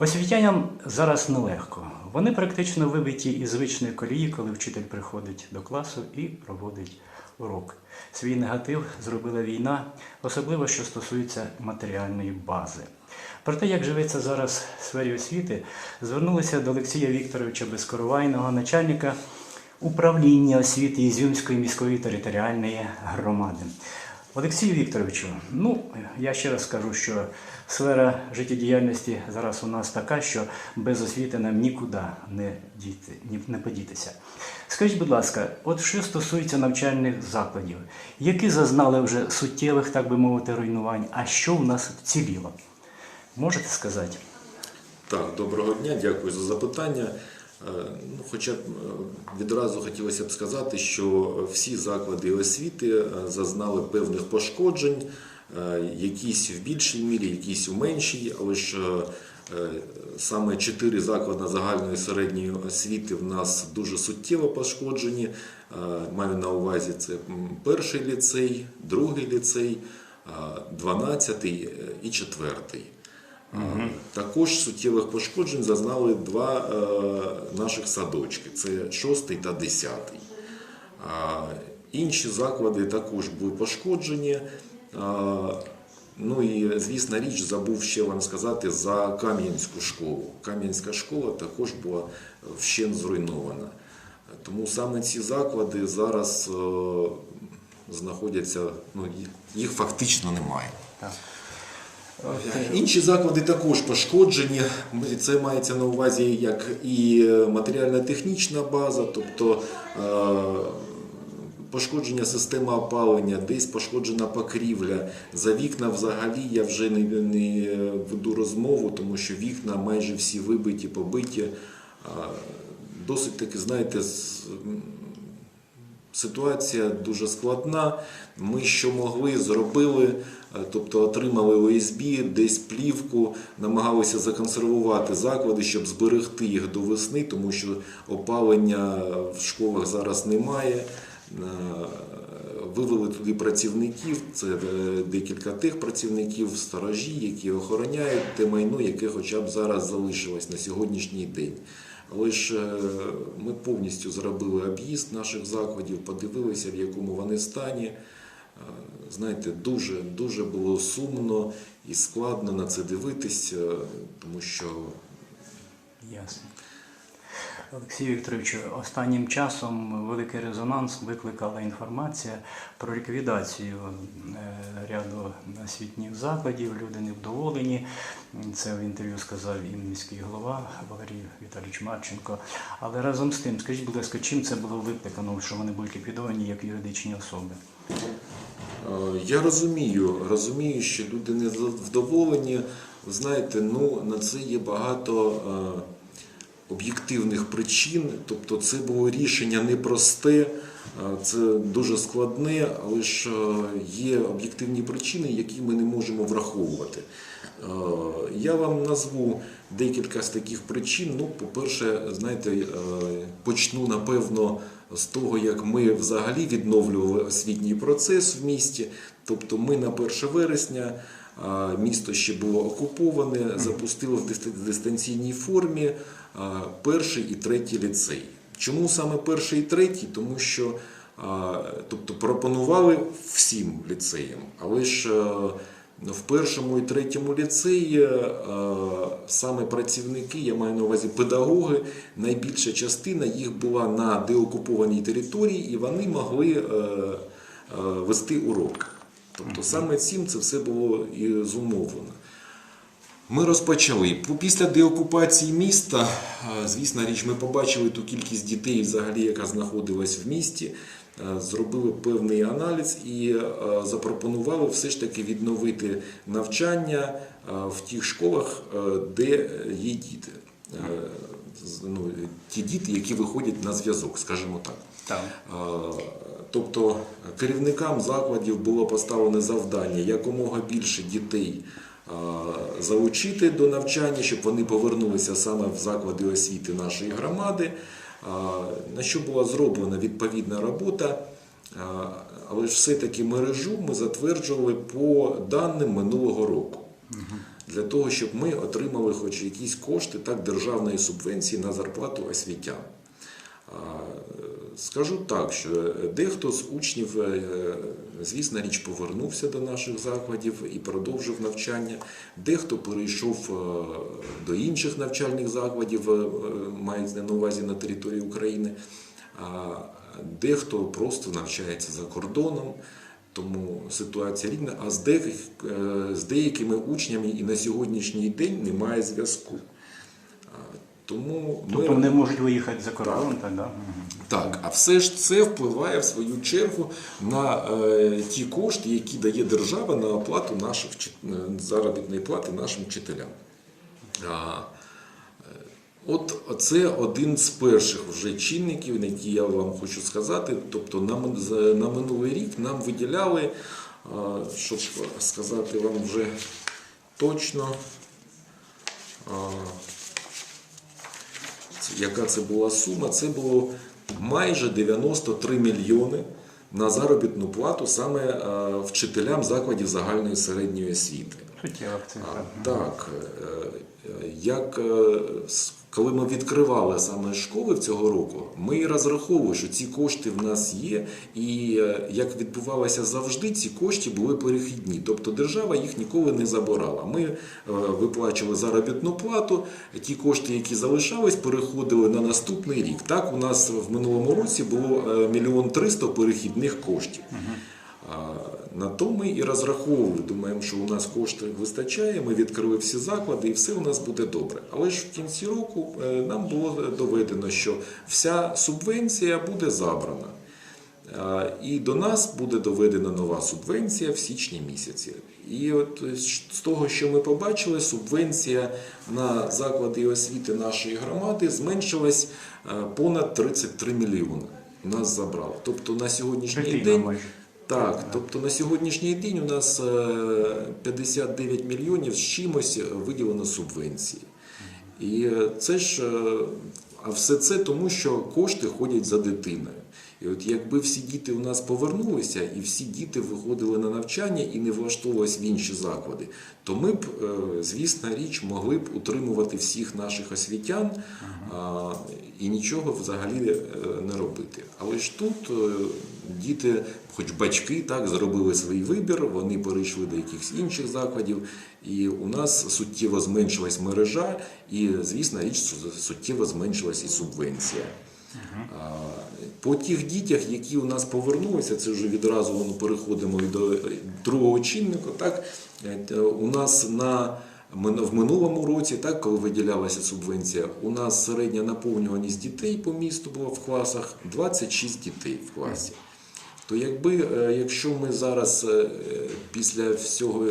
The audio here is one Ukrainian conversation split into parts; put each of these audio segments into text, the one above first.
Освітянам зараз нелегко. Вони практично вибиті із звичної колії, коли вчитель приходить до класу і проводить урок. Свій негатив зробила війна, особливо що стосується матеріальної бази. Про те, як живеться зараз в сфері освіти, звернулися до Олексія Вікторовича Безкоровайного, начальника управління освіти Ізюмської міської територіальної громади. Олексію Вікторовичу, ну я ще раз скажу, що сфера життєдіяльності зараз у нас така, що без освіти нам нікуди не діти, не подітися. Скажіть, будь ласка, от що стосується навчальних закладів, які зазнали вже суттєвих, так би мовити, руйнувань, а що в нас вціліло? Можете сказати? Так, доброго дня, дякую за запитання. Е, Ну, хоча б е, відразу хотілося б сказати, що всі заклади освіти е, зазнали певних пошкоджень, якісь в більшій мірі, якісь у меншій, але ж саме чотири заклади загальної середньої освіти в нас дуже суттєво пошкоджені. Маю на увазі це перший ліцей, другий ліцей, дванадцятий і четвертий. А, Також суттєвих пошкоджень зазнали два е, наших садочки це шостий та десятий. Інші заклади також були пошкоджені. Ну і звісна річ, забув ще вам сказати за Кам'янську школу. Кам'янська школа також була вщен зруйнована. Тому саме ці заклади зараз е, знаходяться, ну, їх фактично немає. Інші заклади також пошкоджені. Це мається на увазі як і матеріально-технічна база, тобто е, пошкодження системи опалення, десь пошкоджена покрівля. За вікна взагалі я вже не, не веду розмову, тому що вікна майже всі вибиті, побиті. Досить таки, знаєте, Ситуація дуже складна. Ми що могли, зробили, е, тобто отримали ОСБ, десь плівку, намагалися законсервувати заклади, щоб зберегти їх до весни, тому що опалення в школах зараз немає. Е, Вивели туди працівників, це е, декілька тих працівників, сторожі, які охороняють те майно, яке хоча б зараз залишилось на сьогоднішній день. Але ж е, ми повністю зробили об'їзд наших закладів, подивилися, в якому вони стані. Е, Знаєте, дуже, дуже було сумно і складно на це дивитися, тому що Ясно. Олексій Вікторович, останнім часом великий резонанс викликала інформація про ліквідацію е, ряду освітніх закладів. Люди невдоволені. Це в інтерв'ю сказав і міський голова Валерій Віталійович Марченко. Але разом з тим, скажіть, будь ласка, чим це було викликано, що вони будуть ліквідовані як юридичні особи? Е, Я розумію, розумію, що люди не вдоволені. Знаєте, ну на це є багато е, об'єктивних причин. Тобто, це було рішення непросте, е, це дуже складне, але ж е, є об'єктивні причини, які ми не можемо враховувати. Е, Я вам назву декілька з таких причин. Ну, по-перше, знаєте, почну напевно з того, як ми взагалі відновлювали освітній процес в місті. Тобто, ми на 1 вересня. Місто ще було окуповане, запустили в дистанційній формі перший і третій ліцей. Чому саме перший і третій? Тому що тобто, пропонували всім ліцеям, але ж е, в першому і третьому ліцеї е, саме працівники, я маю на увазі педагоги, найбільша частина їх була на деокупованій території, і вони могли е, вести уроки. Тобто саме цим це все було і зумовлено. Ми розпочали. Після деокупації міста, звісно річ, ми побачили ту кількість дітей, взагалі, яка знаходилась в місті, зробили певний аналіз і запропонували все ж таки відновити навчання в тих школах, де є діти. Ну, ті діти, які виходять на зв'язок, скажімо так. Так. Е, Тобто керівникам закладів було поставлене завдання якомога більше дітей е, залучити до навчання, щоб вони повернулися саме в заклади освіти нашої громади, е, на що була зроблена відповідна робота. Е, Але ж все-таки мережу ми затверджували по даним минулого року. для того, щоб ми отримали хоч якісь кошти так, державної субвенції на зарплату освітян. А, Скажу так, що дехто з учнів, е, звісно, річ повернувся до наших закладів і продовжив навчання. Дехто перейшов е, до інших навчальних закладів, е, мається на увазі на території України. Дехто просто навчається за кордоном. Тому ситуація рідна, а е, з деякими учнями і на сьогоднішній день немає зв'язку. Тому ми... Тобто вони можуть виїхати за кордон, так? Да? Так, а все ж це впливає в свою чергу на е, ті кошти, які дає держава на оплату наших е, заробітної плати нашим вчителям. А, е, От це один з перших вже чинників, на які я вам хочу сказати. Тобто на, на минулий рік нам виділяли, е, щоб сказати вам вже точно. Яка це була сума? Це було майже 93 мільйони на заробітну плату саме е, вчителям закладів загальної середньої освіти. Суттєва цифра. Так, е, е, як е, коли ми відкривали саме школи в цього року, ми і розраховували, що ці кошти в нас є, і як відбувалося завжди, ці кошти були перехідні. Тобто держава їх ніколи не забирала. Ми виплачували заробітну плату, ті кошти, які залишались, переходили на наступний рік. Так, у нас в минулому році було мільйон триста перехідних коштів. А, На то ми і розраховували. Думаємо, що у нас коштів вистачає, ми відкрили всі заклади і все у нас буде добре. Але ж в кінці року е, нам було доведено, що вся субвенція буде забрана. І до нас буде доведена нова субвенція в січні місяці. І от з того, що ми побачили, субвенція на заклади освіти нашої громади зменшилась е, понад 33 мільйони. Нас забрали. Тобто на сьогоднішній Третина день майже. Так, тобто на сьогоднішній день у нас е, 59 мільйонів з чимось виділено субвенції. І е, це ж, е, а все це тому, що кошти ходять за дитиною. І от якби всі діти у нас повернулися, і всі діти виходили на навчання і не влаштовувалися в інші заклади, то ми б, е, звісно, річ могли б утримувати всіх наших освітян і нічого взагалі е, не робити. Але ж тут е, діти, хоч батьки, так зробили свій вибір, вони перейшли до якихось інших закладів, і у нас суттєво зменшилась мережа, і, звісно, річ суттєво зменшилась і субвенція. По тих дітях, які у нас повернулися, це вже відразу ну, переходимо і до е, другого чинника. Так, Е, у нас на в минулому році, так, коли виділялася субвенція, у нас середня наповнюваність дітей по місту була в класах 26 дітей в класі. То якби, е, якщо ми зараз після всього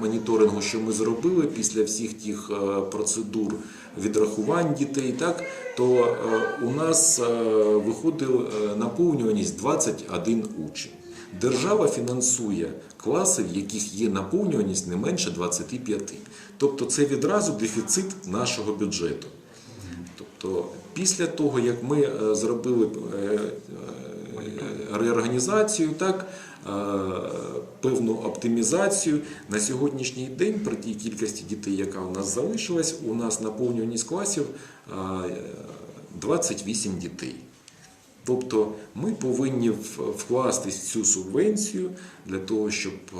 моніторингу, що ми зробили, після всіх тих процедур відрахувань дітей, так, то е, у нас е, виходила е, наповнюваність 21 учень. Держава фінансує класи, в яких є наповнюваність не менше 25. Тобто це відразу дефіцит нашого бюджету. Тобто, після того, як ми зробили реорганізацію, так, певну оптимізацію, на сьогоднішній день при тій кількості дітей, яка у нас залишилась, у нас наповнюваність класів е, 28 дітей. Тобто ми повинні вкласти цю субвенцію для того, щоб е,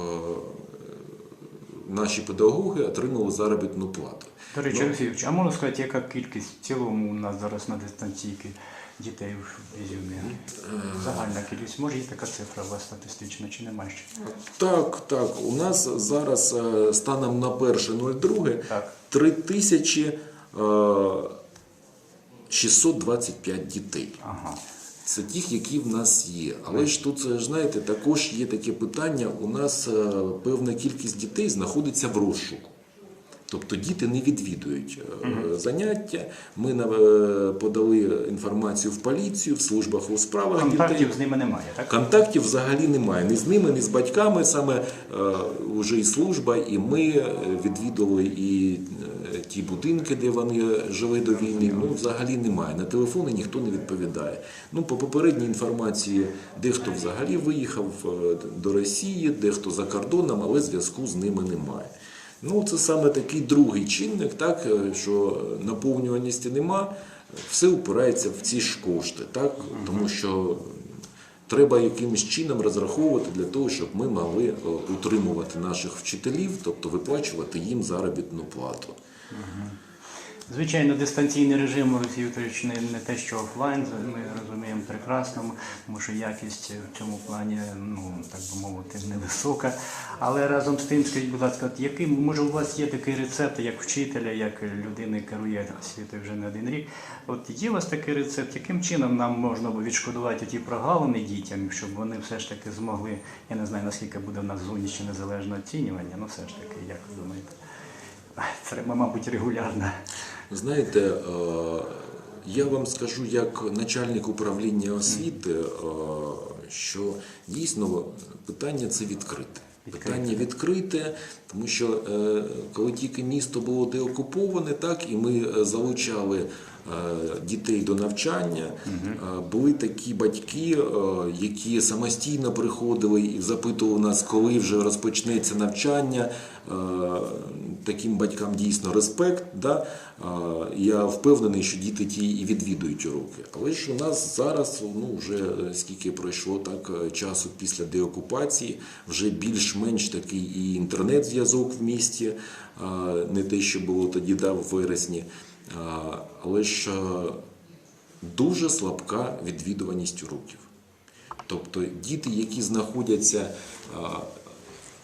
наші педагоги отримали заробітну плату. До речі, Ну, Олексій, Юрійович, а можна сказати, яка кількість в цілому у нас зараз на дистанційки дітей в Ізюмі? Загальна кількість. Може, є така цифра у вас статистична чи немає ще? Так, так. У нас зараз е, станом на 1.02 Так. 3625 дітей. Ага. Це тих, які в нас є. Але ж тут, е, знаєте, також є таке питання. У нас е, певна кількість дітей знаходиться в розшуку. Тобто діти не відвідують е, заняття. Ми е, подали інформацію в поліцію, в службах у справах дітей. З ними немає, так? Контактів взагалі немає. Ні з ними, ні з батьками. Саме е, вже і служба, і ми е, відвідували і е, ті будинки, де вони жили до війни. Ну, взагалі немає. На телефони ніхто не відповідає. Ну, по попередній інформації, дехто взагалі виїхав е, до Росії, дехто за кордоном, але зв'язку з ними немає. Ну, це саме такий другий чинник, так, е, що наповнюваності нема, все упирається в ці ж кошти, так, тому що треба якимось чином розраховувати для того, щоб ми могли е, утримувати наших вчителів, тобто виплачувати їм заробітну плату. Звичайно, дистанційний режим Олексій Вікторович не, не те, що офлайн, ми розуміємо прекрасно, тому що якість в цьому плані, ну так би мовити, невисока. Але разом з тим, скажіть, будь ласка, от який може у вас є такий рецепт, як вчителя, як людини керує освітою вже не один рік? От є у вас такий рецепт, яким чином нам можна відшкодувати ті прогалини дітям, щоб вони все ж таки змогли, я не знаю наскільки буде в нас зовнішнє незалежне оцінювання, ну все ж таки, як ви думаєте? Треба, мабуть, регулярно. Знаєте, е, я вам скажу як начальник управління освіти, е, що дійсно питання це відкрите. Питання відкрите, тому що е, коли тільки місто було деокуповане, так і ми залучали е, дітей до навчання, е, були такі батьки, е, які самостійно приходили і запитували нас, коли вже розпочнеться навчання. Е, Таким батькам дійсно респект. Да? Е, Я впевнений, що діти ті і відвідують уроки. Але ж у нас зараз ну, вже е, скільки пройшло так часу після деокупації, вже більш-менш такий і інтернет-зв'язок в місті, не те, що було тоді да, в вересні. Але ж дуже слабка відвідуваність уроків. Тобто діти, які знаходяться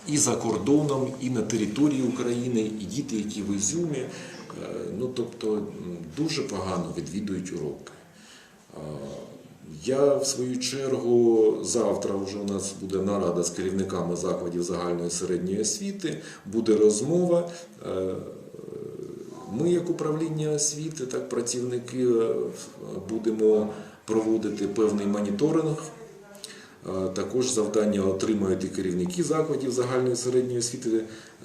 і за кордоном, і на території України, і діти, які в Ізюмі, е, ну тобто дуже погано відвідують уроки. Я в свою чергу завтра вже у нас буде нарада з керівниками закладів загальної середньої освіти, буде розмова. Е, Ми, як управління освіти, так працівники е, будемо проводити певний моніторинг. Також завдання отримають і керівники закладів загальної середньої освіти.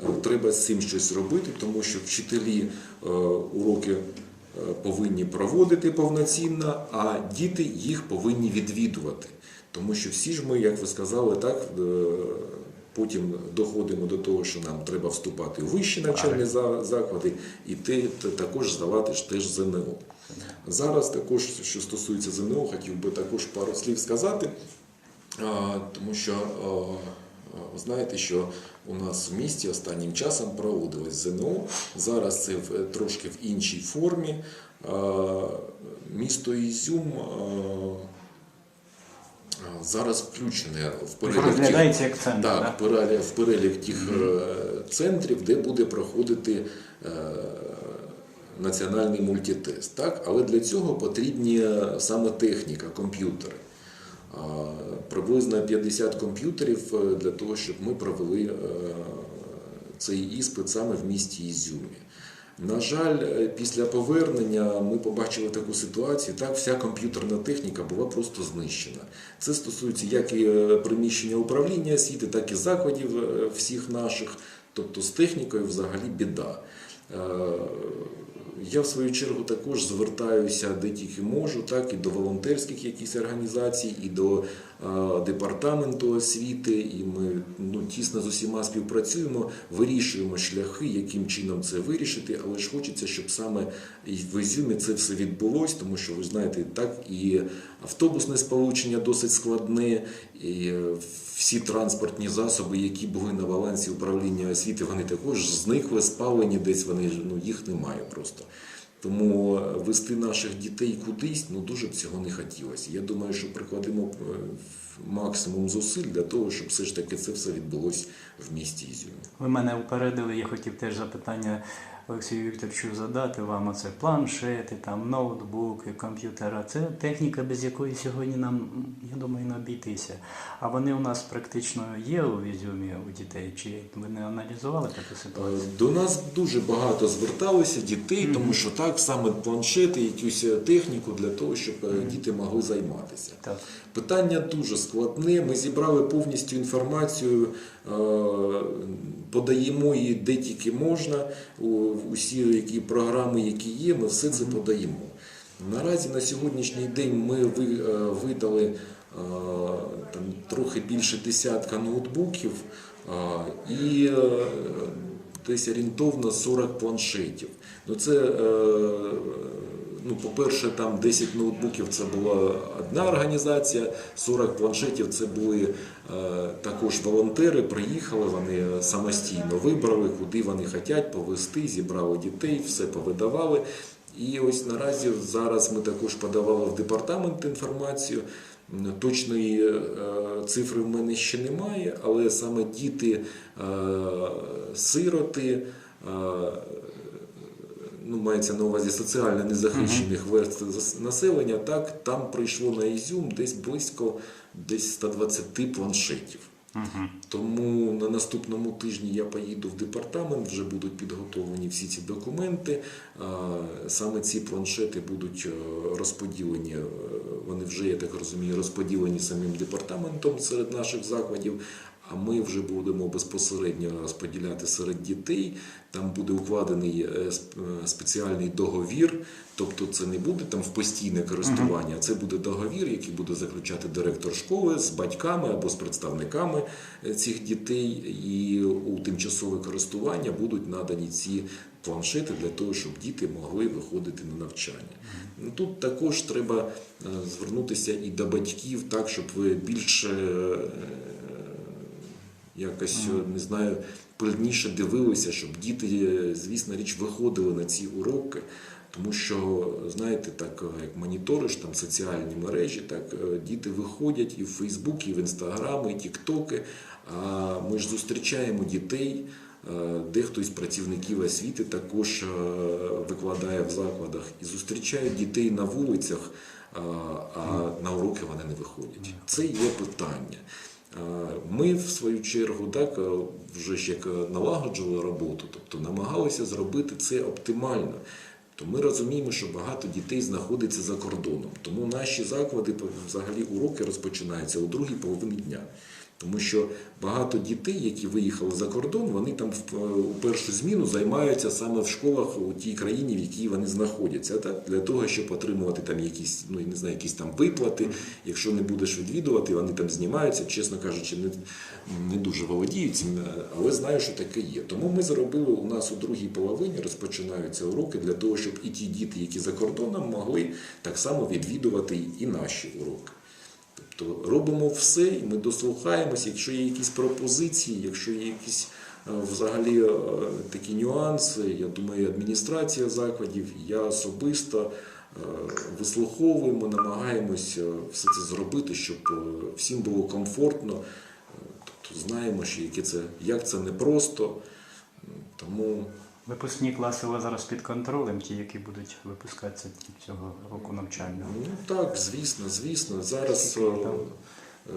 Е, Треба з цим щось робити, тому що вчителі е, уроки е, повинні проводити повноцінно, а діти їх повинні відвідувати. Тому що всі ж ми, як ви сказали, так потім доходимо до того, що нам треба вступати у вищі навчальні заклади і та- також здавати ж теж ЗНО. Зараз також, що стосується ЗНО, хотів би також пару слів сказати. Тому що ви знаєте, що у нас в місті останнім часом проводилось ЗНО. Зараз це в, трошки в іншій формі. Місто Ізюм зараз включене в перелік тих- як центр, так, да? в перелік, тих е, центрів, де буде проходити е, національний мультитест. Так? Але для цього потрібні е, саме техніка, комп'ютери. Приблизно 50 комп'ютерів е, для того, щоб ми провели е, цей іспит саме в місті Ізюмі. На жаль, е, після повернення ми побачили таку ситуацію. Так, вся комп'ютерна техніка була просто знищена. Це стосується як і приміщення управління освіти, так і закладів всіх наших. Тобто з технікою взагалі біда. Я в свою чергу також звертаюся де тільки можу, так і до волонтерських якихось організацій, і до департаменту освіти. І ми ну, тісно з усіма співпрацюємо, вирішуємо шляхи, яким чином це вирішити. Але ж хочеться, щоб саме в Ізюмі це все відбулось, тому що ви знаєте, так і автобусне сполучення досить складне, і е, всі транспортні засоби, які були на балансі управління освіти, вони також зникли, спалені десь вони ну, їх немає просто. Тому е, вести наших дітей кудись ну дуже б цього не хотілося. Я думаю, що прикладемо е, максимум зусиль для того, щоб все ж таки це все відбулось в місті Ізюмі. Ви мене упередили, я хотів теж запитання Олексію Вікторовичу задати вам. Оце планшети, там, ноутбуки, комп'ютера. Це техніка, без якої сьогодні нам, я думаю, не обійтися. А вони у нас практично є у Ізюмі у дітей. Чи ви не аналізували таку ситуацію? Е, До нас дуже багато зверталося дітей, тому що так саме планшети, якусь техніку для того, щоб е, діти могли займатися. Так. Питання дуже складне. Ми зібрали повністю інформацію, е, подаємо її де тільки можна. Усі які програми, які є, ми все це подаємо. Наразі на сьогоднішній день ми е, видали е, там, трохи більше десятка ноутбуків і десь орієнтовно 40 планшетів. Ну це, ну, по-перше, там 10 ноутбуків це була одна організація, 40 планшетів це були е, також волонтери, приїхали, вони самостійно вибрали, куди вони хочуть повезти, зібрали дітей, все повидавали. І ось наразі зараз ми також подавали в департамент інформацію. Точної е, цифри в мене ще немає, але саме діти, е, сироти, е, ну, мається на увазі соціально незахищених верств населення, так, там прийшло на Ізюм десь близько десь 120 планшетів. Угу. Тому на наступному тижні я поїду в департамент, вже будуть підготовлені всі ці документи. Саме ці планшети будуть е, розподілені, е, вони вже, я так розумію, розподілені самим департаментом серед наших закладів. А ми вже будемо безпосередньо розподіляти серед дітей. Там буде укладений е, е, спеціальний договір. Тобто це не буде там в постійне користування, а це буде договір, який буде заключати директор школи з батьками або з представниками е, цих дітей. І у тимчасове користування будуть надані ці планшети для того, щоб діти могли виходити на навчання. Ну, Тут також треба звернутися і до батьків, так щоб ви більше якось е, не знаю, пильніше дивилися, щоб діти, е, звісно, річ виходили на ці уроки. Тому що, знаєте, так е, як моніториш там соціальні мережі, так діти виходять і в Фейсбук, і в Інстаграм, і Тіктоки. А ми ж зустрічаємо дітей. Дехто із працівників освіти також викладає в закладах і зустрічають дітей на вулицях, а на уроки вони не виходять. Це є питання. Е, Ми, в свою чергу, так, е, вже ж як е, налагоджували роботу, тобто намагалися зробити це оптимально. То ми розуміємо, що багато дітей знаходиться за кордоном. Тому наші заклади взагалі уроки розпочинаються у другій половині дня. Тому що багато дітей, які виїхали за кордон, вони там е, у першу зміну займаються саме в школах у тій країні, в якій вони знаходяться, так для того, щоб отримувати там якісь, ну я не знаю, якісь там виплати. Якщо не будеш відвідувати, вони там знімаються, чесно кажучи, не, не дуже володіють цим, е, але знаю, що таке є. Тому ми зробили у нас у другій половині розпочинаються уроки для того, щоб і ті діти, які за кордоном, могли так само відвідувати і наші уроки. Тобто робимо все, і ми дослухаємося. Якщо є якісь пропозиції, якщо є якісь е, взагалі е, такі нюанси, я думаю, адміністрація закладів, я особисто е, вислуховуємо, намагаємося все це зробити, щоб всім було комфортно. Тобто знаємо, що яке це, як це непросто. Тому Випускні класи у вас зараз під контролем, ті, які будуть випускатися цього року навчального. Ну так, звісно, звісно. Зараз е, е,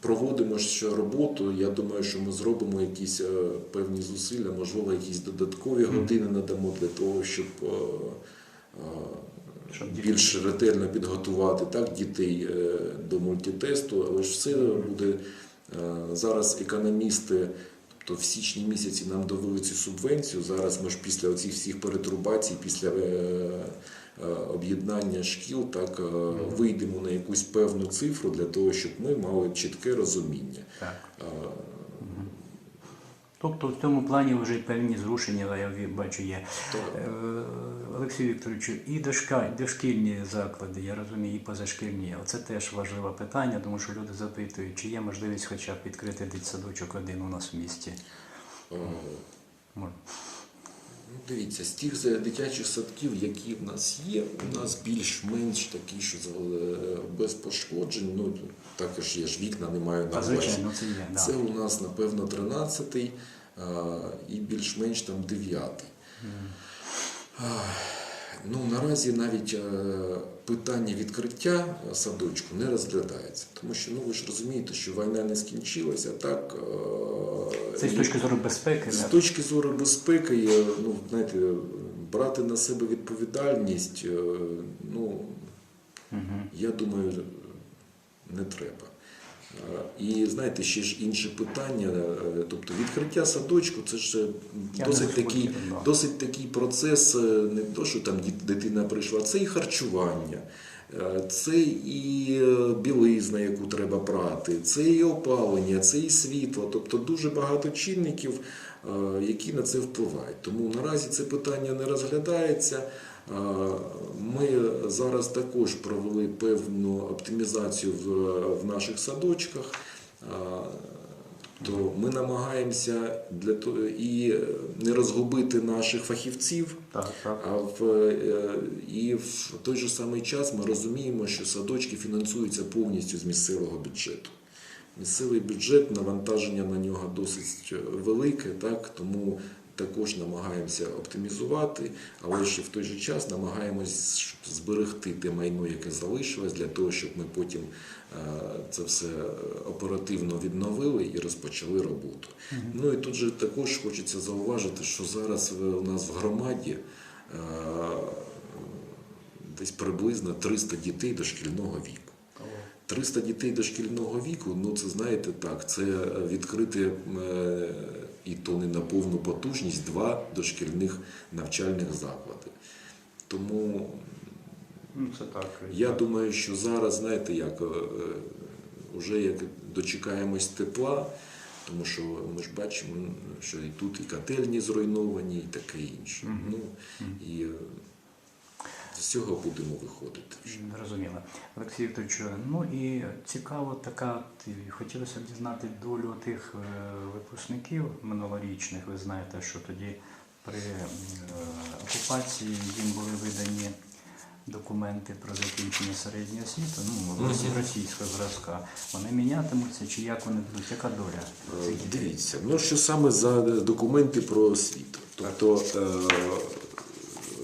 проводимо ще роботу. Я думаю, що ми зробимо якісь е, певні зусилля, можливо, якісь додаткові години надамо для того, щоб Щоб більш ретельно підготувати так, дітей до мультитесту. Але ж все буде зараз економісти. Тобто в січні місяці нам довели цю субвенцію. Зараз ми ж після оцих всіх перетрубацій, після е, е, об'єднання шкіл, так е, вийдемо на якусь певну цифру для того, щоб ми мали чітке розуміння. Так. Тобто в цьому плані вже певні зрушення, я бачу, є. Е, Олексію Вікторовичу, і дошкільні заклади, я розумію, і позашкільні. Оце теж важливе питання, тому що люди запитують, чи є можливість хоча б відкрити дитсадочок один у нас в місті. Ну, Дивіться, з тих дитячих садків, які в нас є, у нас більш-менш такі, що е, без пошкоджень. Ну також є ж вікна, немає на увазі. це. Це у нас, напевно, 13-й а, і більш-менш там 9-й. Ну, наразі навіть е, питання відкриття садочку не розглядається, тому що ну ви ж розумієте, що війна не скінчилася, так е, Це з точки зору безпеки. з точки зору безпеки, е, ну знаєте, брати на себе відповідальність, е, ну Мгм. я думаю, не треба. Е, І знаєте, ще ж інше питання, е, тобто відкриття садочку, це ж е, досить такий, досить такий процес, не то, що там дитина прийшла, це і харчування. Це і білизна, яку треба прати, це і опалення, це і світло. Тобто дуже багато чинників. які на це впливають. Тому наразі це питання не розглядається. Е, Ми зараз також провели певну оптимізацію в, наших садочках. Е, То ми намагаємося для того і не розгубити наших фахівців, Так, так. а в, е, і в той же самий час ми розуміємо, що садочки фінансуються повністю з місцевого бюджету. Місцевий бюджет, навантаження на нього досить велике, так, тому також намагаємося оптимізувати, але і в той же час намагаємось зберегти те майно, яке залишилось, для того, щоб ми потім е, це все оперативно відновили і розпочали роботу. Ну і тут же також хочеться зауважити, що зараз у нас в громаді е, десь приблизно 300 дітей дошкільного віку. 300 дітей дошкільного віку, ну це знаєте так, це відкрити е, і то не на повну потужність два дошкільних навчальних заклади. Тому Ну, це так. я думаю, що зараз, знаєте, як е, вже як дочекаємось тепла, тому що ми ж бачимо, що і тут і котельні зруйновані, і таке інше. Мгм. Ну і е, з цього будемо виходити вже. Зрозуміло. Олексій Вікторович, ну і цікаво така, хотілося б дізнати долю тих е, випускників минулорічних. Ви знаєте, що тоді при е, окупації їм були видані документи про закінчення середньої освіти, ну, росі- російського зразка. Вони мінятимуться чи як вони будуть? Яка доля Е? Дивіться, ну що саме за документи про освіту? Тобто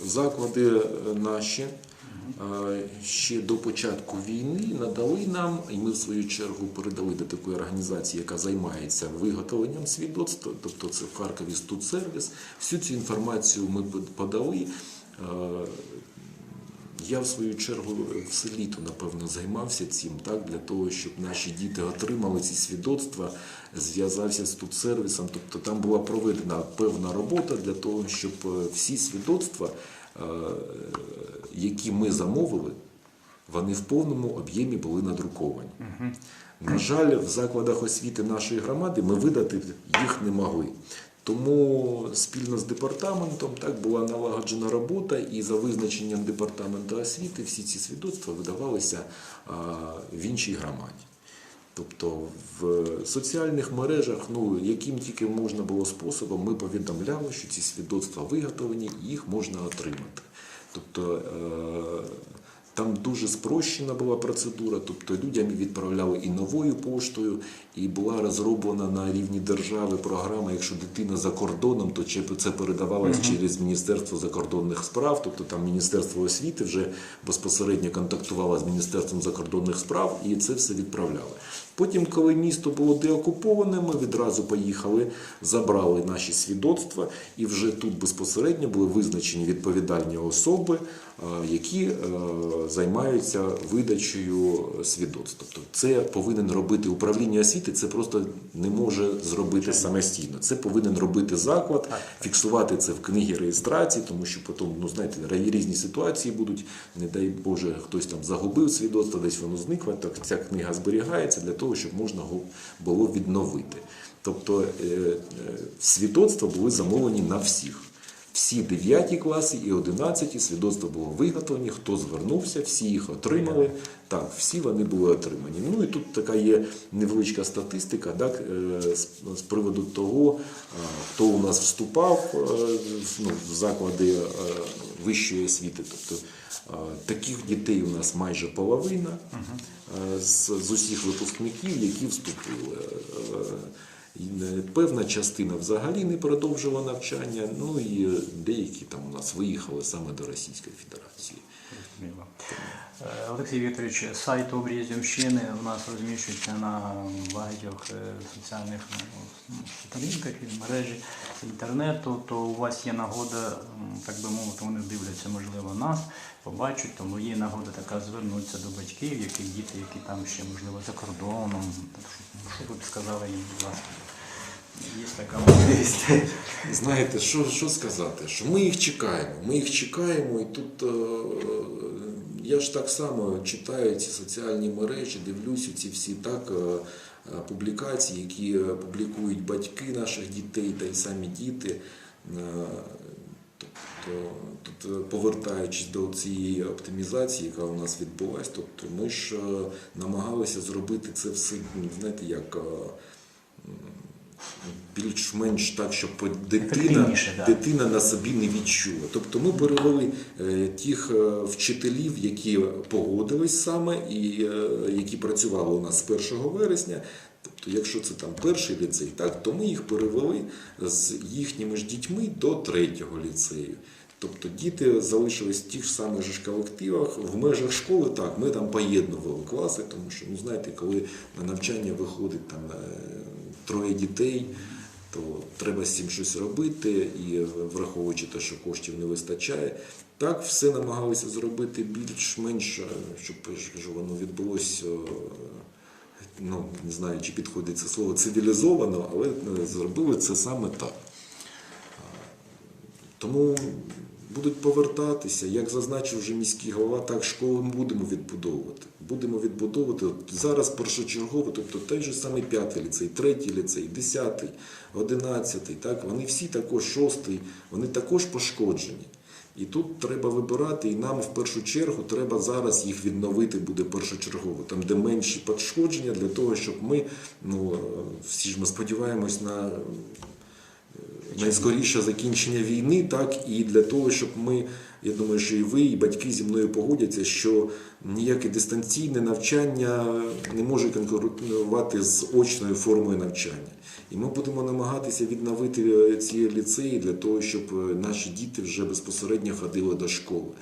заклади наші е, ще до початку війни надали нам, і ми в свою чергу передали до такої організації, яка займається виготовленням свідоцтва, тобто це в Харкові студсервіс. Всю цю інформацію ми подали. Е, я в свою чергу все літо, напевно, займався цим, так, для того, щоб наші діти отримали ці свідоцтва, зв'язався з тут-сервісом. Тобто там була проведена певна робота для того, щоб е, всі свідоцтва, е, які ми замовили, вони в повному об'ємі були надруковані. На жаль, в закладах освіти нашої громади ми видати їх не могли. Тому спільно з департаментом так була налагоджена робота, і за визначенням департаменту освіти всі ці свідоцтва видавалися в іншій громаді. Тобто в соціальних мережах, ну яким тільки можна було способом, ми повідомляли, що ці свідоцтва виготовлені, їх можна отримати. Тобто е, там дуже спрощена була процедура, тобто людям відправляли і новою поштою, і була розроблена на рівні держави програма. Якщо дитина за кордоном, то це передавалось через Міністерство закордонних справ, тобто там Міністерство освіти вже безпосередньо контактувало з Міністерством закордонних справ і це все відправляли. Потім, коли місто було деокуповане, ми відразу поїхали, забрали наші свідоцтва, і вже тут безпосередньо були визначені відповідальні особи, які е, займаються видачею свідоцтв. Тобто це повинен робити управління освіти, це просто не може зробити самостійно. Це повинен робити заклад, фіксувати це в книгі реєстрації, тому що потім, ну знаєте, різні ситуації будуть. Не дай Боже, хтось там загубив свідоцтво, десь воно зникло. Так ця книга зберігається для того, щоб можна було відновити. Тобто е, е, свідоцтва були замовлені на всіх. Всі 9 класи і 11 свідоцтва було виготовлені, хто звернувся, всі їх отримали. Так, всі вони були отримані. Ну і тут така є невеличка статистика так, е, з, приводу того, е, хто у нас вступав е, в- ну, в заклади вищої освіти. Тобто таких дітей у нас майже половина з усіх випускників, які вступили. Е, Певна частина взагалі не продовжила навчання, ну і е, деякі там у нас виїхали саме до Російської Федерації. Е, Олексій Вікторович, сайт Обрізівщини у нас розміщується на багатьох соціальних ну, сторінках і мережі інтернету, то у вас є нагода, так би мовити, вони дивляться, можливо, нас, побачать, тому є нагода така звернутися до батьків, яких діти, які там ще, можливо, за кордоном. Що, ви б сказали їм, будь ласка? Є така можливість. Знаєте, що, що сказати? Що ми їх чекаємо. Ми їх чекаємо, і тут е, я ж так само читаю ці соціальні мережі, дивлюся ці всі так. е, е, які е, публікують батьки наших дітей та й самі діти. Тобто, тут е, повертаючись до цієї оптимізації, яка у нас відбулася, тобто ми ж е, намагалися зробити це все, ну, знаєте, як е, більш-менш так, щоб дитина, дитина на собі не відчула. Тобто ми перевели тих вчителів, які погодились саме і які працювали у нас з 1 вересня. Тобто, якщо це там перший ліцей, так, то ми їх перевели з їхніми ж дітьми до третього ліцею. Тобто діти залишились в тих ж самих же колективах. В межах школи так, ми там поєднували класи, тому що, ну знаєте, коли на навчання виходить там е, троє дітей, то треба з цим щось робити, і е, враховуючи те, що коштів не вистачає. Так, все намагалися зробити більш-менш, е, щоб кажу, воно відбулося. Ну, не знаю, чи підходить це слово цивілізовано, але е, зробили це саме так. Тому будуть повертатися, як зазначив вже міський голова, так школи ми будемо відбудовувати. Будемо відбудовувати От зараз першочергово, тобто той же самий п'ятий ліцей, третій ліцей, десятий, одинадцятий, так вони всі також шостий, вони також пошкоджені. І тут треба вибирати, і нам в першу чергу треба зараз їх відновити буде першочергово, там де менші пошкодження, для того, щоб ми, ну всі ж ми сподіваємось на найскоріше закінчення війни, так і для того, щоб ми, я думаю, що і ви, і батьки зі мною погодяться, що ніяке дистанційне навчання не може конкурувати з очною формою навчання. І ми будемо намагатися відновити е, ці ліцеї для того, щоб е, наші діти вже безпосередньо ходили до школи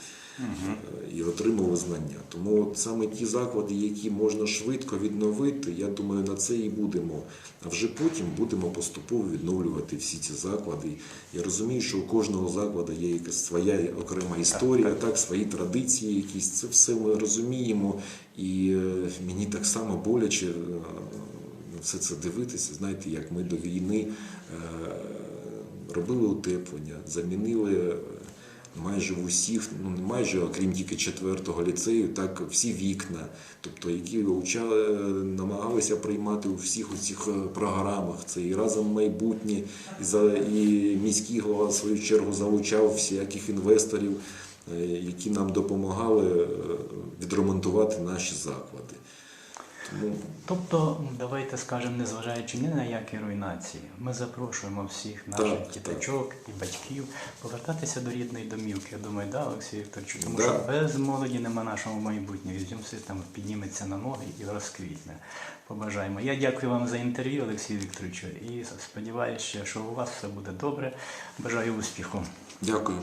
е, і отримали знання. Тому от саме ті заклади, які можна швидко відновити, я думаю, на це і будемо. А вже потім будемо поступово відновлювати всі ці заклади. Я розумію, що у кожного закладу є якась своя окрема історія, так, свої традиції, якісь це все ми розуміємо. І е, мені так само боляче. е, на все це дивитися. Знаєте, як ми до війни робили утеплення, замінили майже в усіх, ну не майже, окрім тільки четвертого ліцею, так всі вікна, тобто які учали, намагалися приймати у всіх у цих е, програмах. Це і разом майбутнє, і, за, і міський голова в свою чергу залучав всяких інвесторів, е, які нам допомагали е, відремонтувати наші заклади. Тому Тобто, давайте скажемо, незважаючи ні на які руйнації, ми запрошуємо всіх наших Так, діточок і батьків повертатися до рідної домівки. Я думаю, да, Олексій Вікторович, тому Да. що без молоді нема нашого майбутнього. Все там підніметься на ноги і розквітне. Побажаємо. Я дякую вам за інтерв'ю, Олексію Вікторовичу, і сподіваюся, що у вас все буде добре. Бажаю успіху. дякую.